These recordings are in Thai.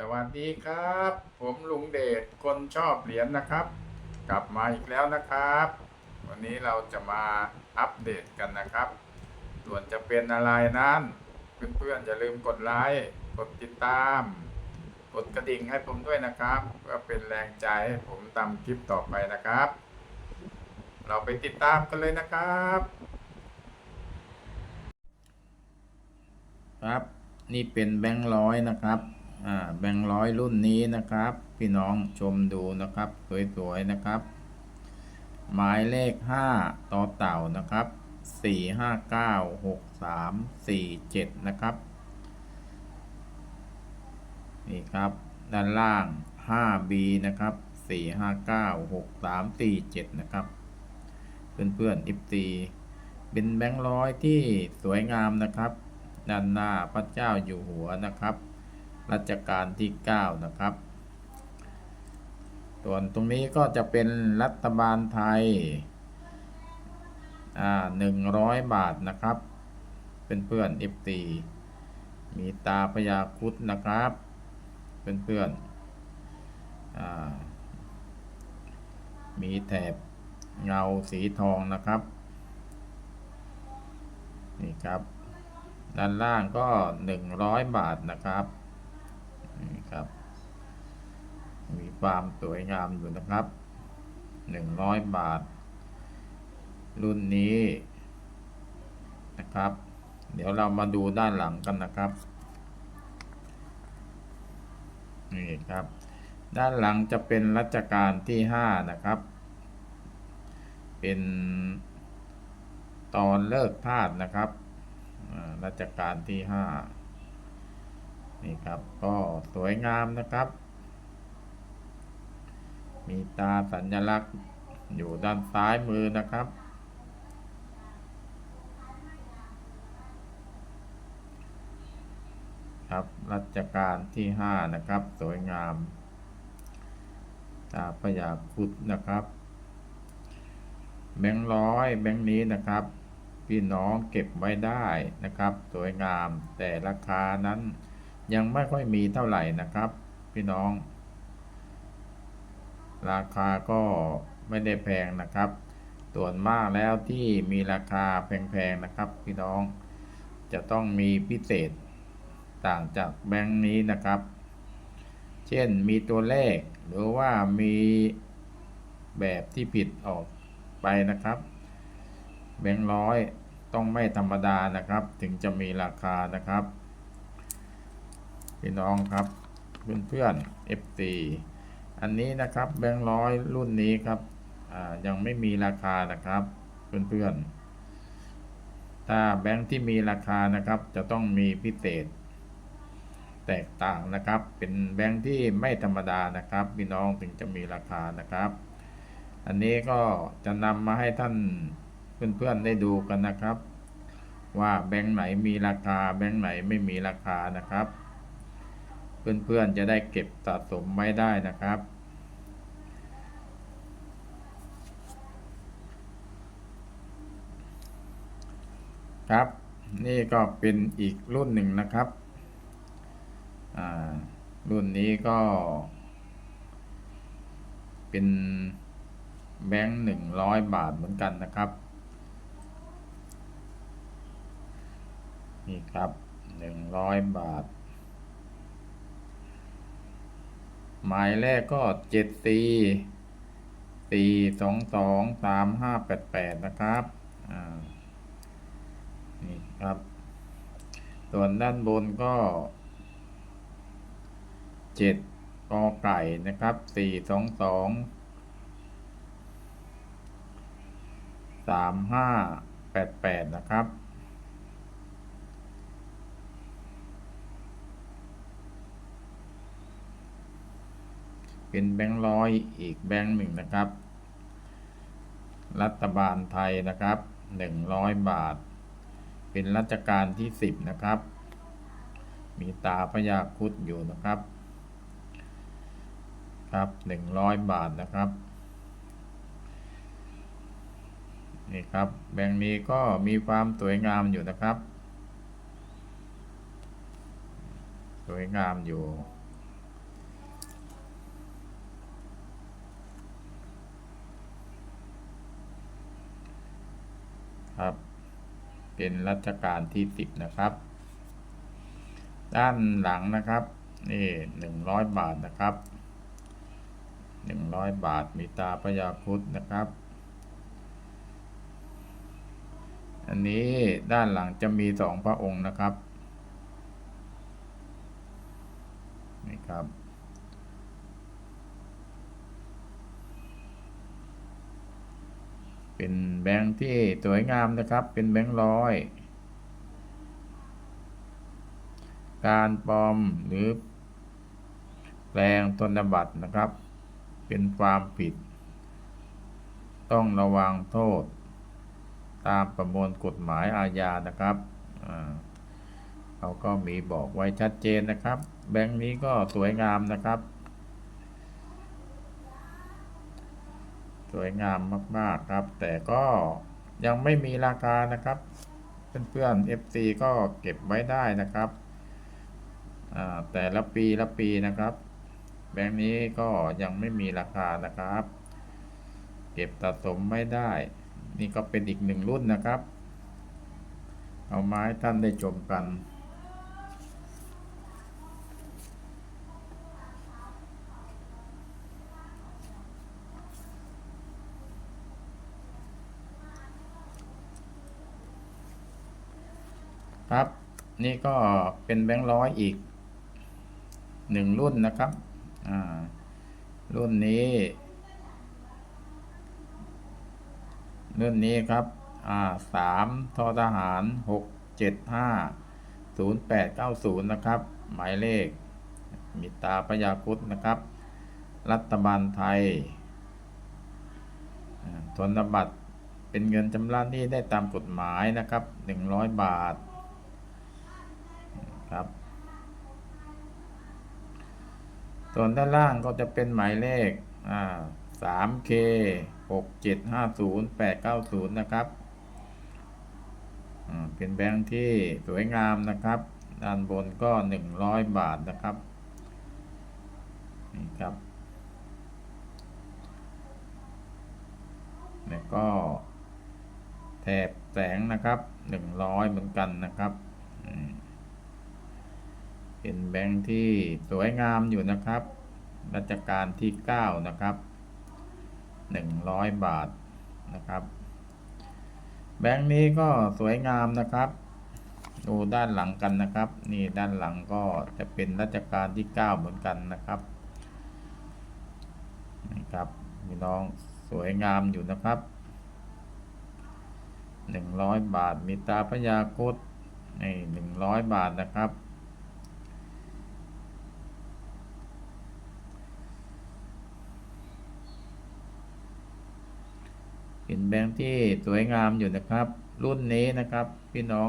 สวัสดีครับ ผมลุงเดชคนชอบเหรียญนะครับ กลับมาอีกแล้วนะครับ วันนี้เราจะมาอัปเดตกันนะครับ ส่วนจะเป็นอะไรนั้น เพื่อนๆอย่าลืมกดไลค์กดติดตาม กดกระดิ่งให้ผมด้วยนะครับเพื่อเป็นแรงใจให้ผมทำคลิปต่อไปนะครับ เราไปติดตามกันเลยนะครับ ครับ นี่เป็นแบงค์ร้อยนะครับ แบงค์ร้อยรุ่นนี้นะครับ พี่น้องชมดูนะครับสวยๆนะครับ หมายเลขห้าต่อเต่านะครับสี่ห้าเก้าหกสามสี่เจ็ดนะครับ นี่ครับ ด้านล่าง 5B นะครับ 4596347 นะครับ เพื่อนๆ FT เป็นแบงค์ร้อยที่สวยงามนะครับ ด้านหน้าพระเจ้าอยู่หัวนะครับ รัชกาลที่ 9 นะครับ ส่วนตรงนี้ก็จะเป็นรัฐบาลไทยอ่า100บาทนะครับเป็นเพื่อนๆ FT มีตาพญาคุดนะครับเป็นเพื่อนอ่ามีแถบเงาสีทองนะครับ นี่ครับ ด้านล่างก็ 100 บาทนะครับ นี่ครับ มีความสวยงามอยู่นะครับ100บาท รุ่นนี้นะครับ เดี๋ยวเรามาดูด้านหลังกันนะครับ นี่ครับ ด้านหลังจะเป็นรัชกาลที่5นะครับ เป็นตอนเลิกทาสนะครับรัชกาลที่5 นี่ครับก็สวยงามนะครับ มีตาสัญลักษณ์อยู่ด้านซ้ายมือนะครับ ครับรัชกาลที่5นะครับ สวยงาม ตาพญาคุดนะครับ แบงค์ร้อยแบงค์นี้นะครับพี่น้องเก็บไว้ได้นะครับ สวยงามแต่ราคานั้น ยังไม่ค่อยมีเท่าไหร่นะครับ พี่น้อง ราคาก็ไม่ได้แพงนะครับส่วนมากแล้วที่มีราคาแพงๆนะครับ พี่น้องจะต้องมีพิเศษต่างจากแบงค์นี้นะครับ เช่นมีตัวเลขหรือว่ามีแบบที่ผิดออกไปนะครับ แบงค์ร้อยต้องไม่ธรรมดานะครับ ถึงจะมีราคานะครับ พี่น้องครับ เพื่อนๆ FT อันนี้นะครับแบงค์ร้อยรุ่นนี้ครับยังไม่มีราคานะครับ เพื่อนๆถ้าแบงค์ที่มีราคานะครับ จะต้องมีพิเศษ แตกต่างนะครับ เป็นแบงค์ที่ไม่ธรรมดานะครับพี่น้องถึงจะมีราคานะครับ อันนี้ก็จะนำมาให้ท่านเพื่อนๆได้ดูกันนะครับ ว่าแบงค์ไหนมีราคา แบงค์ไหนไม่มีราคานะครับ เพื่อนๆจะได้เก็บสะสมไว้ได้นะครับ ครับ นี่ก็เป็นอีกรุ่นหนึ่งนะครับรุ่นนี้ก็ เป็นแบงค์หนึ่งร้อยบาทเหมือนกันนะครับ นี่ครับหนึ่งร้อยบาท หมายแรกก็เจ็ดสี่สี่สองสองสามห้าแปดแปดนะครับ อ่า นี่ครับ ส่วนด้านบนก็เจ็ดกอไก่นะครับสี่สองสองสามห้าแปดแปดนะครับ เป็นแบงค์ร้อยอีกแบงค์หนึ่งนะครับ รัฐบาลไทยนะครับหนึ่งร้อยบาท เป็นรัชกาลที่สิบนะครับ มีตาพญาคุดอยู่นะครับครับหนึ่งร้อยบาทนะครับนี่ครับแบงค์นี้ก็มีความสวยงามอยู่นะครับ สวยงามอยู่ ครับ เป็นรัชกาลที่สิบนะครับ ด้านหลังนะครับนี่หนึ่งร้อยบาทนะครับหนึ่งร้อยบาทมีตาพญาครุดนะครับ อันนี้ด้านหลังจะมีสองพระองค์นะครับนี่ครับ เป็นแบงค์ที่สวยงามนะครับ เป็นแบงค์ร้อย การปลอมหรือแปลงธนบัตรนะครับ เป็นความผิด ต้องระวังโทษ ตามประมวลกฎหมายอาญานะครับเขาก็มีบอกไว้ชัดเจนนะครับ แบงค์นี้ก็สวยงามนะครับ วยงามมาก ๆ ครับ แต่ก็ยังไม่มีราคานะครับ เพื่อนๆ FC ก็เก็บไว้ได้นะครับแต่ละปีละปีนะครับ แบงค์นี้ก็ยังไม่มีราคานะครับ เก็บสะสมไม่ได้ นี่ก็เป็นอีกหนึ่งรุ่นนะครับ เอาไม้ท่านได้ชมกัน ครับ นี่ก็เป็นแบงค์ร้อยอีกหนึ่งรุ่นนะครับ อ่า รุ่นนี้ รุ่นนี้ครับ อ่าสามทอทหารหกเจ็ดห้าศูนย์แปดเก้าศูนย์นะครับ หมายเลข มิตาพยาคุดนะครับ รัฐบาลไทยอ่าธนบัตรเป็นเงินชำระหนี้ได้ตามกฎหมายนะครับหนึ่งร้อยบาท ครับ ส่วนด้านล่างก็จะเป็นหมายเลขอ่า 3K 6750 890 นะครับเป็นแบงค์ที่สวยงามนะครับ ด้านบนก็ 100 บาทนะครับนี่ครับ แล้วก็แถบแสงนะครับ 100 เหมือนกันนะครับ เป็นแบงค์ที่สวยงามอยู่นะครับ รัชกาลที่ 9 นะครับ 100 บาทนะครับ แบงค์นี้ก็สวยงามนะครับ ดูด้านหลังกันนะครับ นี่ด้านหลังก็จะเป็นรัชกาลที่ 9 เหมือนกันนะครับนี่ครับพี่น้องสวยงามอยู่นะครับ100บาทมีตาพญาคุดนี่100บาทนะครับ เป็นแบงค์ที่สวยงามอยู่นะครับ รุ่นนี้นะครับ พี่น้อง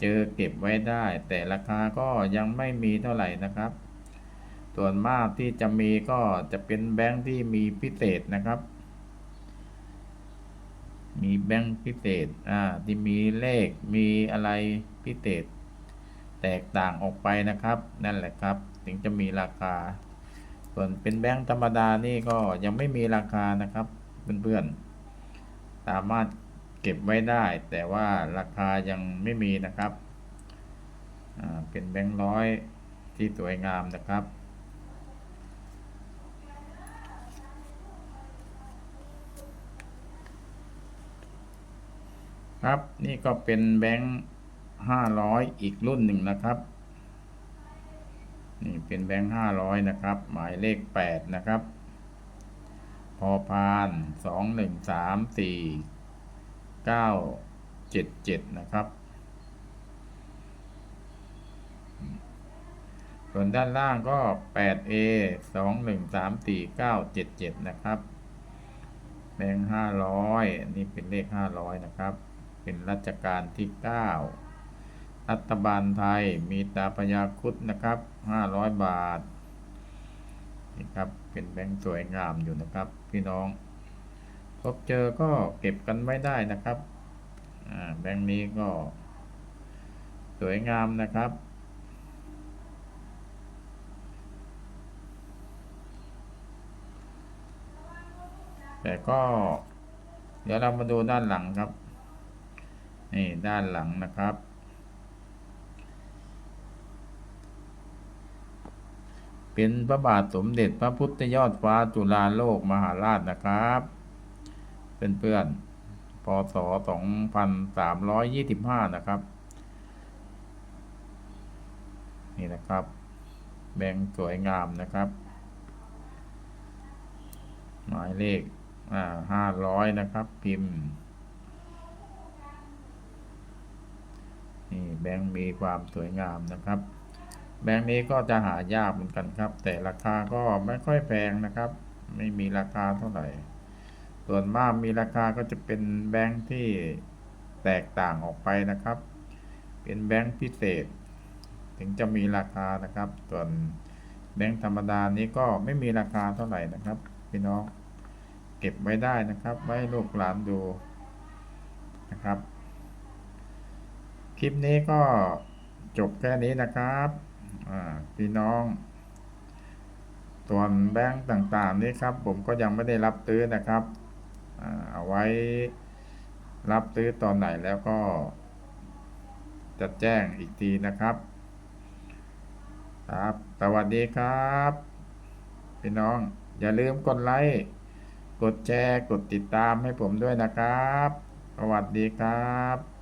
เจอเก็บไว้ได้ แต่ราคาก็ยังไม่มีเท่าไหร่นะครับ ส่วนมากที่จะมีก็จะเป็นแบงค์ที่มีพิเศษนะครับ มีแบงค์พิเศษอ่าที่มีเลขมีอะไรพิเศษ แตกต่างออกไปนะครับ นั่นแหละครับ ถึงจะมีราคา ส่วนเป็นแบงค์ธรรมดานี่ก็ยังไม่มีราคานะครับเพื่อนๆ สามารถเก็บไว้ได้ แต่ว่าราคายังไม่มีนะครับ เป็นแบงค์ร้อยที่สวยงามนะครับ ครับนี่ก็เป็นแบงค์ห้าร้อยอีกรุ่นหนึ่งนะครับนี่เป็นแบงค์ห้าร้อยนะครับ หมายเลขแปดนะครับ พอพานสองหนึ่งสามสี่เก้าเจ็ดเจ็ดนะครับ ส่วนด้านล่างก็ 8A 2 1 3 4 9 7 7 นะครับแบงค์500อันนี้เป็นเลข500นะครับ เป็นรัชกาลที่9รัฐบาลไทยมีตาพญาคุดนะครับ500บาทนี่ครับ เป็นแบงค์สวยงามอยู่นะครับ พี่น้อง พบเจอก็เก็บกันไม่ได้นะครับแบงค์นี้ก็ สวยงามนะครับ แต่ก็ เดี๋ยวเรามาดูด้านหลังครับ นี่ด้านหลังนะครับ เป็นพระบาทสมเด็จพระพุทธยอดฟ้าจุฬาโลกมหาราชนะครับเป็นเพื่อนพศ2325 นะครับ นี่นะครับ แบงค์สวยงามนะครับ หมายเลขอ่าห้าร้อยนะครับ พิมพ์ นี่แบงค์มีความสวยงามนะครับ แบงค์นี้ก็จะหายากเหมือนกันครับ แต่ราคาก็ไม่ค่อยแพงนะครับ ไม่มีราคาเท่าไหร่ ส่วนมากมีราคาก็จะเป็นแบงค์ที่แตกต่างออกไปนะครับ เป็นแบงค์พิเศษ ถึงจะมีราคานะครับ ส่วนแบงค์ธรรมดานี้ก็ไม่มีราคาเท่าไหร่นะครับ พี่น้องเก็บไว้ได้นะครับ ไว้ลูกหลานดูนะครับ คลิปนี้ก็จบแค่นี้นะครับ พี่น้อง ส่วนแบงค์ต่างๆนี้ครับ ผมก็ยังไม่ได้รับซื้อนะครับเอาไว้รับซื้อตอนไหนแล้วก็ จะแจ้งอีกทีนะครับ ครับ สวัสดีครับ พี่น้อง อย่าลืมกดไลค์กดแชร์ กดติดตามให้ผมด้วยนะครับ สวัสดีครับ